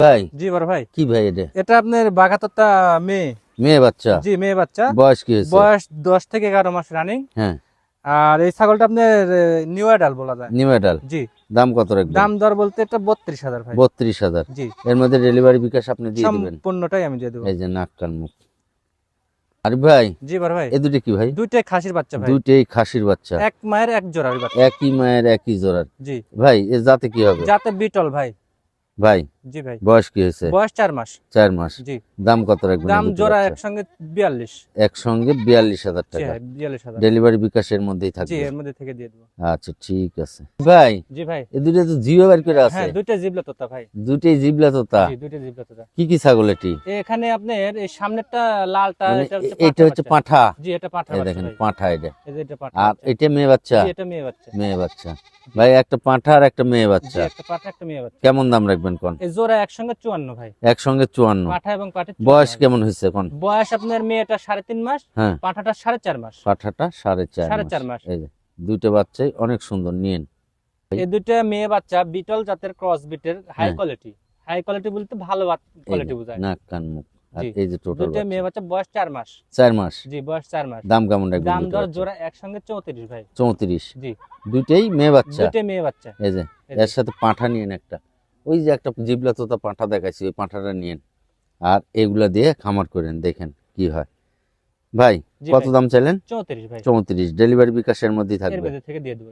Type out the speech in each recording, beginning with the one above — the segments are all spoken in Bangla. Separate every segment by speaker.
Speaker 1: ভাই?
Speaker 2: জি বড় ভাই।
Speaker 1: কি ভাই এটা?
Speaker 2: এটা আপনার বাঘাতরটা মেয়ে।
Speaker 1: মেয়ে বাচ্চা?
Speaker 2: জি মেয়ে বাচ্চা।
Speaker 1: বয়স কি
Speaker 2: বয়স দশ থেকে এগারো মাস রানিং
Speaker 1: হ্যাঁ।
Speaker 2: আর এই ছাগলটা আপনার নিউ অ্যাডাল বলা যায়।
Speaker 1: নিউ মেটাল
Speaker 2: জি।
Speaker 1: দাম কত রাখবেন?
Speaker 2: দাম দর বলতে এটা বত্রিশ হাজার ভাই।
Speaker 1: বত্রিশ হাজার।
Speaker 2: জি।
Speaker 1: এর মধ্যে ডেলিভারি বিকাশ আপনি দিয়ে দিবেন?
Speaker 2: সম্পূর্ণটাই আমি দিয়ে দেবো।
Speaker 1: এই যে নাক কান মুখ। আর ভাই
Speaker 2: জি বড় ভাই।
Speaker 1: এ দুটো কি ভাই?
Speaker 2: দুইটাই খাসির বাচ্চা ভাই।
Speaker 1: দুটেই খাসির বাচ্চা।
Speaker 2: এক মায়ের এক জোড়ার বাচ্চা।
Speaker 1: একই মায়ের একই জোড়ার।
Speaker 2: জি।
Speaker 1: ভাই এ জাতে কি হবে?
Speaker 2: যাতে বিটল ভাই।
Speaker 1: ভাই
Speaker 2: জি ভাই।
Speaker 1: বয়স কি হয়েছে?
Speaker 2: বয়স চার মাস।
Speaker 1: চার মাস।
Speaker 2: জি।
Speaker 1: দাম কত রাখবেন
Speaker 2: দাম জোড়া একসঙ্গে বিয়াল্লিশ।
Speaker 1: একসঙ্গে বিয়াল্লিশ হাজার টাকা।
Speaker 2: বিয়াল্লিশ হাজার।
Speaker 1: ডেলিভারি বিকাশের মধ্যেই
Speaker 2: জি এর মধ্যে থেকে দিয়ে দেবো।
Speaker 1: আচ্ছা ঠিক আছে। ভাই
Speaker 2: জি ভাই।
Speaker 1: এ দুটো তো জিও বের করে আছে।
Speaker 2: হ্যাঁ দুইটা জিবলা তোতা ভাই।
Speaker 1: দুটেই জিবলা তো
Speaker 2: জি দুইটা জিবলা তোতা।
Speaker 1: কি কি ছাগল এটি?
Speaker 2: এখানে আপনার এই সামনেরটা লালটা
Speaker 1: মানে
Speaker 2: এটা হচ্ছে পাঠা
Speaker 1: পাঁঠা?
Speaker 2: জি এটা পাঠা
Speaker 1: দেখেন পাঁঠা এটা।
Speaker 2: এটা পাঠা
Speaker 1: আর এটা মেয়ে বাচ্চা?
Speaker 2: এটা মেয়ে বাচ্চা।
Speaker 1: মেয়ে বাচ্চা। ভাই একটা পাঁঠা আর একটা মেয়ে বাচ্চা।
Speaker 2: একটা পাঠা একটা মেয়ে বাচ্চা।
Speaker 1: কেমন দাম রাখবেন কোন?
Speaker 2: জোড়া একসঙ্গে চুয়ান্ন ভাই।
Speaker 1: একসঙ্গে চুয়ান্ন।
Speaker 2: পাঠা এবং পাঠা
Speaker 1: বয়স কেমন হয়েছে
Speaker 2: বয়স আপনার মেয়েটা সাড়ে তিন মাস
Speaker 1: হ্যাঁ।
Speaker 2: পাঠাটা সাড়ে চার মাস।
Speaker 1: পাঠাটা সাড়ে চার
Speaker 2: সাড়ে চার মাস।
Speaker 1: বাচ্চাই অনেক সুন্দর নিয়েন।
Speaker 2: এই মেয়ে বাচ্চা বিটল জাতের ক্রস বিটের হাই। কোয়ালিটি হাই কোয়ালিটি বলতে ভালো কোয়ালিটি বোঝায়।
Speaker 1: নাক কান মুখ। আর এই যে টোটাল
Speaker 2: মেয়ে বাচ্চা বয়স চার মাস।
Speaker 1: চার মাস।
Speaker 2: জি বয়স চার মাস।
Speaker 1: দাম কেমন রাখবেন
Speaker 2: দাম দর জোড়া একসঙ্গে চৌত্রিশ ভাই।
Speaker 1: চৌত্রিশ।
Speaker 2: জি।
Speaker 1: দুইটাই মেয়ে বাচ্চা।
Speaker 2: মেয়ে বাচ্চা।
Speaker 1: এই যে। এর সাথে পাঁঠা নিয়েন একটা। ওই যে একটা জিবলা তোতা পাঁঠা দেখাচ্ছি ওই পাঁঠাটা নিয়েন। আর এগুলা দিয়ে খামার করেন দেখেন কি হয়। ভাই কত দাম চাইলেন?
Speaker 2: চৌত্রিশ
Speaker 1: ডেলিভারি বিকাশের মধ্যেই থাকবে।
Speaker 2: মধ্যে থেকে দিয়ে দেবো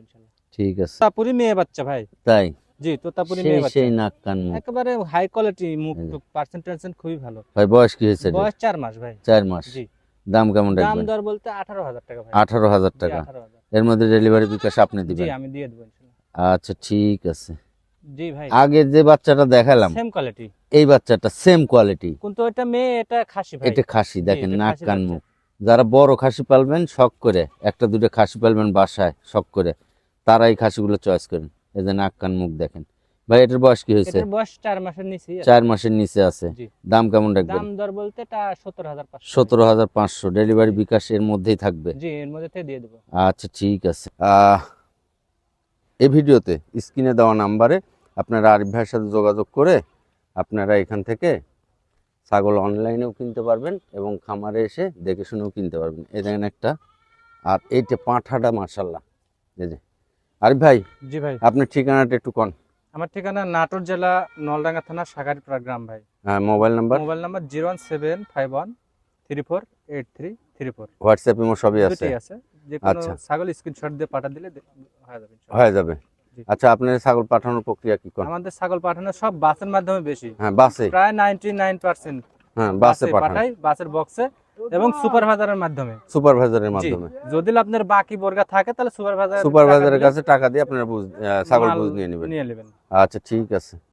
Speaker 1: ঠিক আছে।
Speaker 2: মেয়ে বাচ্চা ভাই।
Speaker 1: তাই?
Speaker 2: জি তোতাপুরি মেয়ে বাচ্চা।
Speaker 1: সেই নাক কান মুখ।
Speaker 2: একেবারে হাই কোয়ালিটি মুখ পার্সেন্টেজ খুবই ভালো।
Speaker 1: ভাই বয়স কি হয়েছে?
Speaker 2: বয়স মাস ভাই।
Speaker 1: মাস।
Speaker 2: জি।
Speaker 1: দাম কেমন
Speaker 2: দাম দর বলতে আঠারো হাজার টাকা ভাই।
Speaker 1: টাকা। এর মধ্যে ডেলিভারি বিকাশ আপনি
Speaker 2: জি
Speaker 1: দিবেন।
Speaker 2: আমি দিয়ে দেবো
Speaker 1: আচ্ছা ঠিক আছে।
Speaker 2: জি ভাই।
Speaker 1: আগে যে বাচ্চাটা দেখালাম
Speaker 2: সেম কোয়ালিটি
Speaker 1: এই বাচ্চাটা সেম কোয়ালিটি
Speaker 2: কিন্তু এটা মেয়ে এটা খাসি ভাই।
Speaker 1: এটা খাসি দেখেন নাক কান মুখ। যারা বড় খাসি পালবেন শখ করে একটা দুটো খাসি পালবেন বাসায় শখ করে তারা এই খাসিগুলো চয়েস করেন। এই যে নাক কান মুখ দেখেন। ভাই এটার বয়স কি হয়েছে?
Speaker 2: বয়স চার মাসের নিচেই
Speaker 1: চার মাসের নিচে আছে। দাম কেমন রাখবেন?
Speaker 2: দাম দর বলতে এটা সত্তর হাজার
Speaker 1: সতেরো হাজার পাঁচশো। ডেলিভারি বিকাশ এর মধ্যেই থাকবে।
Speaker 2: জি এর মধ্যে দিয়ে দেবো।
Speaker 1: আচ্ছা ঠিক আছে। আহ, এই ভিডিওতে স্ক্রিনে দেওয়া নাম্বারে আপনারা আরিফ ভাইয়ের সাথে যোগাযোগ করে আপনারা এখান থেকে ছাগল অনলাইনেও কিনতে পারবেন এবং খামারে এসে দেখে শুনেও কিনতে পারবেন। এই দেখেন একটা। আর এইটা পাঁঠাটা মার্শাল্লাহ এই যে। আরিফ ভাই
Speaker 2: জি ভাই।
Speaker 1: আপনার ঠিকানাটা একটু কন।
Speaker 2: আমার ঠিকানা নাটোর জেলা নলডাঙ্গা থানা সাগারিপাড়া গ্রাম ভাই।
Speaker 1: হ্যাঁ mobile number?
Speaker 2: Mobile number zero one seven five one three four eight three three four.
Speaker 1: WhatsApp imo সবই আছে।
Speaker 2: আছে। যে কোনো
Speaker 1: আচ্ছা।
Speaker 2: ছাগল স্ক্রিনশট দিয়ে পাঠা দিলে হয়ে যাবে
Speaker 1: হয়ে যাবে। আচ্ছা আপনার ছাগল পাঠানোর প্রক্রিয়া কি কোন?
Speaker 2: আমাদের ছাগল পাঠানো সব বাসের মাধ্যমে বেশি।
Speaker 1: হ্যাঁ বাসে।
Speaker 2: প্রায়
Speaker 1: হ্যাঁ বাসে
Speaker 2: পাঠাই বাসের বক্সে এবং সুপারভাইজারের মাধ্যমে।
Speaker 1: সুপারভাইজারের মাধ্যমে।
Speaker 2: যদি আপনার বাকি বর্গা থাকে তাহলে সুপারভাইজার
Speaker 1: সুপারভাইজারের কাছে টাকা দিয়ে আপনারা বুঝ ছাগল বুঝ নিয়ে নেবেন।
Speaker 2: নিয়ে নেবেন।
Speaker 1: আচ্ছা ঠিক আছে।